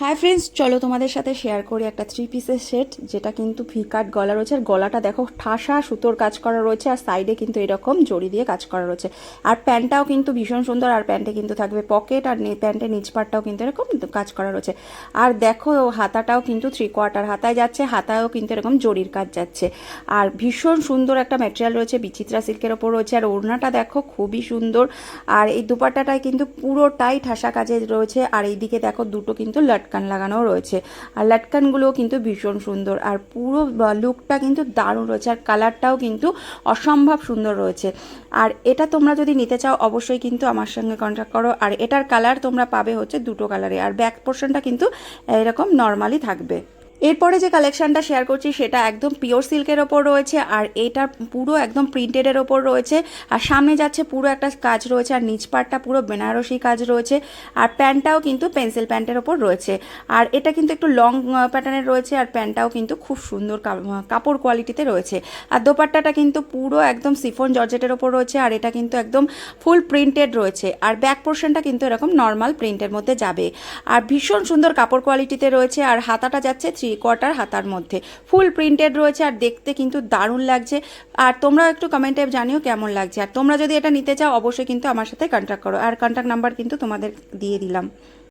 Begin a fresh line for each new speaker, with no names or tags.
Hi friends চলো তোমাদের সাথে শেয়ার করি একটা থ্রি পিসের সেট যেটা কিন্তু কাট গলা রয়েছে। আর গলাটা দেখো, ঠাসা সুতোর কাজ করা রয়েছে আর সাইডে কিন্তু এরকম জড়ি দিয়ে কাজ করা রয়েছে। আর প্যান্টটাও কিন্তু ভীষণ সুন্দর, আর প্যান্টে কিন্তু থাকবে পকেট আর প্যান্টের নিচ পাটটাও কিন্তু এরকম কাজ করা রয়েছে। আর দেখো, হাতাটাও কিন্তু থ্রি কোয়ার্টার হাতায় যাচ্ছে, হাতায়ও কিন্তু এরকম জরির কাজ যাচ্ছে। আর ভীষণ সুন্দর একটা ম্যাটেরিয়াল রয়েছে, বিচিত্রা সিল্কের ওপর রয়েছে। আর ওড়নাটা দেখো, খুবই সুন্দর। আর এই দুপাট্টাটায় কিন্তু পুরোটাই ঠাসা কাজে রয়েছে। আর এইদিকে দেখো, দুটো কিন্তু লটকান লাগানো রয়েছে। আর ল্যাটকানগুলোও কিন্তু ভীষণ সুন্দর। আর পুরো লুকটা কিন্তু দারুণ রয়েছে। আর কালারটাও কিন্তু অসম্ভব সুন্দর রয়েছে। আর এটা তোমরা যদি নিতে চাও, অবশ্যই কিন্তু আমার সঙ্গে কন্ট্যাক্ট করো। আর এটার কালার তোমরা পাবে হচ্ছে দুটো কালারে। আর ব্যাক পোর্শনটা কিন্তু এরকম নর্মালি থাকবে। এরপরে যে কালেকশনটা শেয়ার করছি সেটা একদম পিওর সিল্কের ওপর রয়েছে আর এটা পুরো একদম প্রিন্টেডের ওপর রয়েছে। আর সামনে যাচ্ছে পুরো একটা কাজ রয়েছে আর নিচ পাটটা পুরো বেনারসি কাজ রয়েছে। আর প্যান্টটাও কিন্তু পেন্সিল প্যান্টের ওপর রয়েছে। আর এটা কিন্তু একটু লং প্যাটার্নের রয়েছে আর প্যান্টটাও কিন্তু খুব সুন্দর কাপড় কোয়ালিটিতে রয়েছে। আর দোপাট্টাটা কিন্তু পুরো একদম সিফন জর্জেটের ওপর রয়েছে আর এটা কিন্তু একদম ফুল প্রিন্টেড রয়েছে। আর ব্যাক পোর্শনটা কিন্তু এরকম নর্মাল প্রিন্টের মধ্যে যাবে। আর ভীষণ সুন্দর কাপড় কোয়ালিটিতে রয়েছে আর হাতাটা যাচ্ছে থ্রি কোয়ার্টার হাতার মধ্যে। ফুল প্রিন্টেড রয়েছে আর দেখতে কিন্তু দারুণ লাগছে। আর তোমরাও একটু কমেন্টে জানিও কেমন লাগছে। আর তোমরা যদি এটা নিতে চাও, অবশ্যই কিন্তু আমার সাথে কন্ট্যাক্ট করো। আর কন্ট্যাক্ট নাম্বার কিন্তু তোমাদের দিয়ে দিলাম।